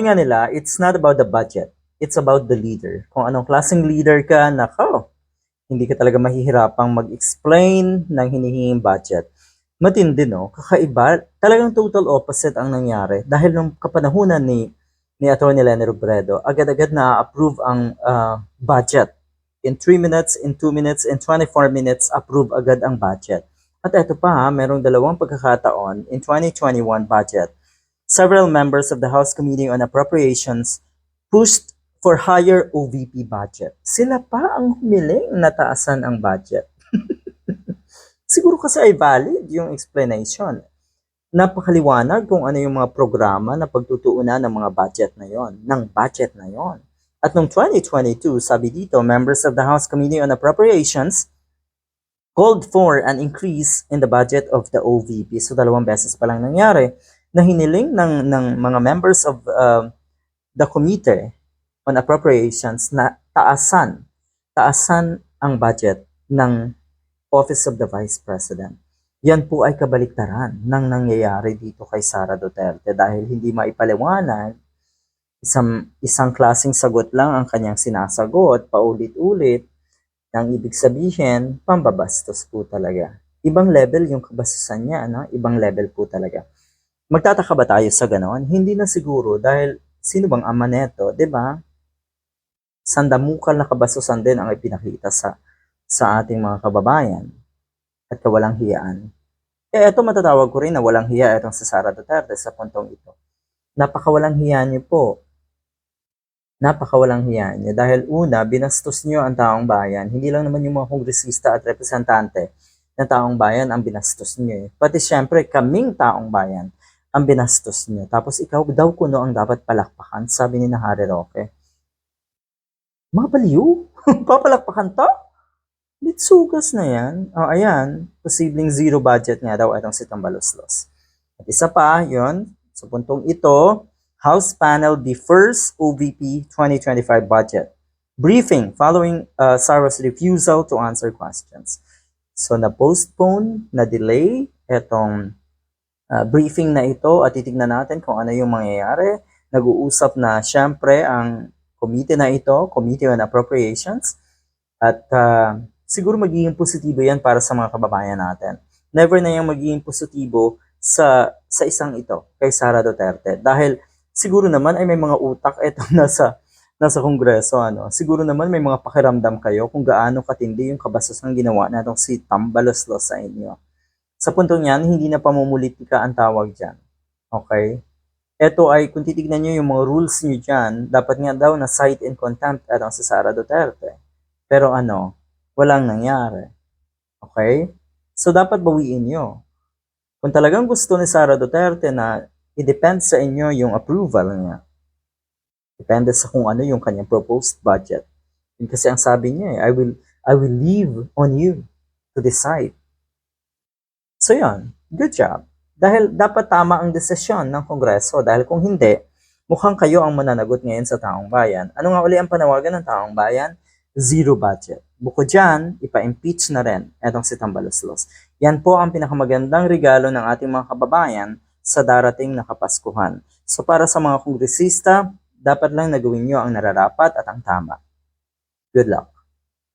Sabi nga nila, it's not about the budget. It's about the leader. Kung anong klaseng leader ka, nako, hindi ka talaga mahihirapang mag-explain ng hinihinging budget. Matindi, no? Kakaiba. Talagang total opposite ang nangyari. Dahil nung kapanahunan ni ni Atty. Lenny Robredo, agad-agad na-approve ang ah, budget. In 3 minutes, in 2 minutes, in 24 minutes, approve agad ang budget. At eto pa ha, merong dalawang pagkakataon in 2021 budget. Several members of the House Committee on Appropriations pushed for higher OVP budget. Sila pa ang humiling na taasan ang budget. Siguro kasi ay valid yung explanation. Napakaliwanag kung ano yung mga programa na pagtutuunan ng mga budget na yon, ng budget na yon. At noong 2022, sabi dito, members of the House Committee on Appropriations called for an increase in the budget of the OVP. So dalawang beses pa lang nangyari na hiniling ng, ng mga members of uh, the Committee on Appropriations na taasan, taasan ang budget ng Office of the Vice President. Yan po ay kabaliktaran ng nangyayari dito kay Sara Duterte dahil hindi maipaliwanag isang, isang klaseng sagot lang ang kanyang sinasagot paulit-ulit ang ibig sabihin, pambabastos po talaga. Ibang level yung kabastusan niya, no? Ibang level po talaga. Magtataka ba tayo sa ganon? Hindi na siguro dahil sino bang ama neto, 'di ba? Sandamukal na kabastusan din ang ipinakita sa sa ating mga kababayan at kawalang hiyaan. Eh, eto matatawag ko rin na walang hiya itong si Sara Duterte sa puntong ito. Napakawalang hiya niyo po. Napakawalang hiya niyo. Dahil una, binastos niyo ang taong bayan. Hindi lang naman yung mga kongresista at representante ng taong bayan ang binastos niyo. eh. Pati syempre, kaming taong bayan ang binastos niyo. Tapos ikaw daw kuno ang dapat palakpakan, sabi ni na Harry Roque. Mga baliw? Papalakpakan to? Litsugas na yan. O, ayan. Posibleng zero budget nga daw itong si Tambaloslos. At isa pa, yon sa puntong ito, House panel defers OVP 2025 budget. Briefing following uh, Sarah's refusal to answer questions. So, na-postpone, na-delay itong uh, briefing na ito at titignan natin kung ano yung mangyayari. Nag-uusap na syempre ang committee na ito, Committee on Appropriations, at uh, siguro magiging positibo yan para sa mga kababayan natin. Never na yung magiging positibo sa sa isang ito, kay Sara Duterte. Dahil siguro naman ay may mga utak ito nasa nasa kongreso ano. Siguro naman may mga pakiramdam kayo kung gaano katindi yung kabastos ng ginawa natong si Tambaloslos sa inyo. Sa puntong yan, hindi na pamumulitika ang tawag dyan. Okay? Ito ay, kung titignan nyo yung mga rules nyo dyan, dapat nga daw na cite in contempt atong si Sara Duterte. Pero ano, walang nangyari. Okay? So, dapat bawiin nyo. Kung talagang gusto ni Sara Duterte na i-depend sa inyo yung approval niya, depende sa kung ano yung kanyang proposed budget. Kasi ang sabi niya eh, I will, I will leave on you to decide. So yun, good job. Dahil dapat tama ang desisyon ng Kongreso dahil kung hindi, mukhang kayo ang mananagot ngayon sa taong bayan. Ano nga uli ang panawagan ng taong bayan? Zero budget. Bukod dyan, ipa-impeach na rin etong si Tambaloslos. Yan po ang pinakamagandang regalo ng ating mga kababayan sa darating na Kapaskuhan. So para sa mga kongresista, dapat lang na gawin nyo ang nararapat at ang tama. Good luck.